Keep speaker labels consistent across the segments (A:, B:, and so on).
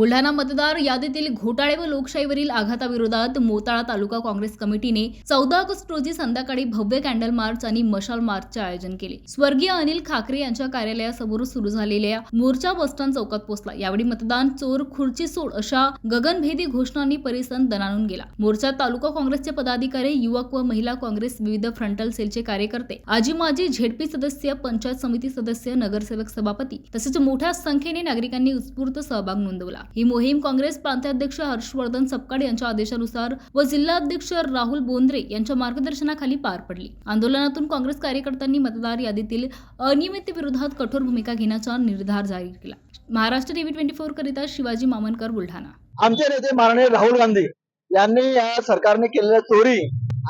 A: बुलढाणा मतदार यादीतील घोटाळे व लोकशाहीवरील आघाताविरोधात मोताळा तालुका काँग्रेस कमिटीने चौदा ऑगस्ट रोजी संध्याकाळी भव्य कॅन्डल मार्च आणि मशाल मार्चचे आयोजन केले. स्वर्गीय अनिल खाकरे यांच्या कार्यालयासमोर सुरू झालेल्या मोर्चा बसस्टँड चौकात पोहोचला. यावेळी मतदान चोर खुर्ची सोड अशा गगनभेदी घोषणांनी परिसर दणानून गेला. मोर्चात तालुका काँग्रेसचे पदाधिकारी युवक व महिला काँग्रेस विविध फ्रंटल सेलचे कार्यकर्ते आजी माजी झेडपी सदस्य पंचायत समिती सदस्य नगरसेवक सभापती तसेच मोठ्या संख्येने नागरिकांनी उत्स्फूर्त सहभाग नोंदवला. ही मोहीम काँग्रेस प्रांताध्यक्ष हर्षवर्धन सपकाळ यांच्या आदेशानुसार व जिल्हाध्यक्ष राहुल बोंद्रे यांच्या मार्गदर्शनाखाली पार पडली. आंदोलनातून काँग्रेस कार्यकर्त्यांनी मतदार यादीतील अनियमित विरोधात कठोर भूमिका घेण्याचा निर्धार जाहीर केला. महाराष्ट्र टीव्ही ट्वेंटी फोर करिता शिवाजी मामनकर बुलढाणा.
B: आमचे नेते माननीय राहुल गांधी यांनी या सरकारने केलेल्या चोरी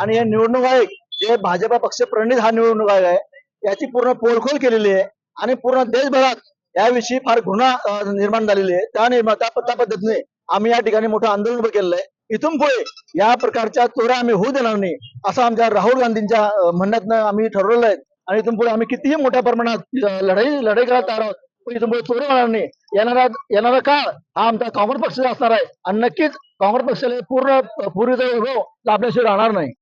B: आणि हे निवडणूक आयोग जे भाजपा पक्ष प्रणित हा निवडणूक आयोग आहे याची पूर्ण पोलखोल केलेली आहे आणि पूर्ण देशभरात याविषयी फार गुन्हा निर्माण झालेली आहे. त्या निर्माण त्या पद्धतीने आम्ही या ठिकाणी मोठं आंदोलन उभं केलेलं आहे. इथून पुढे या प्रकारच्या चोऱ्या आम्ही होऊ देणार नाही असं आमच्या राहुल गांधींच्या म्हणण्यातनं आम्ही ठरवलेलं आहे. आणि इथून पुढे आम्ही कितीही मोठ्या प्रमाणात लढाई लढाई करायला तयार आहोत पण इथून पुढे चोरी होणार नाही. येणारा येणारा काळ हा आमचा काँग्रेस पक्षाचा असणार आहे. आणि नक्कीच काँग्रेस पक्षाला पूर्ण पूर्वीचा वैभव लाभल्याशिवाय राहणार नाही.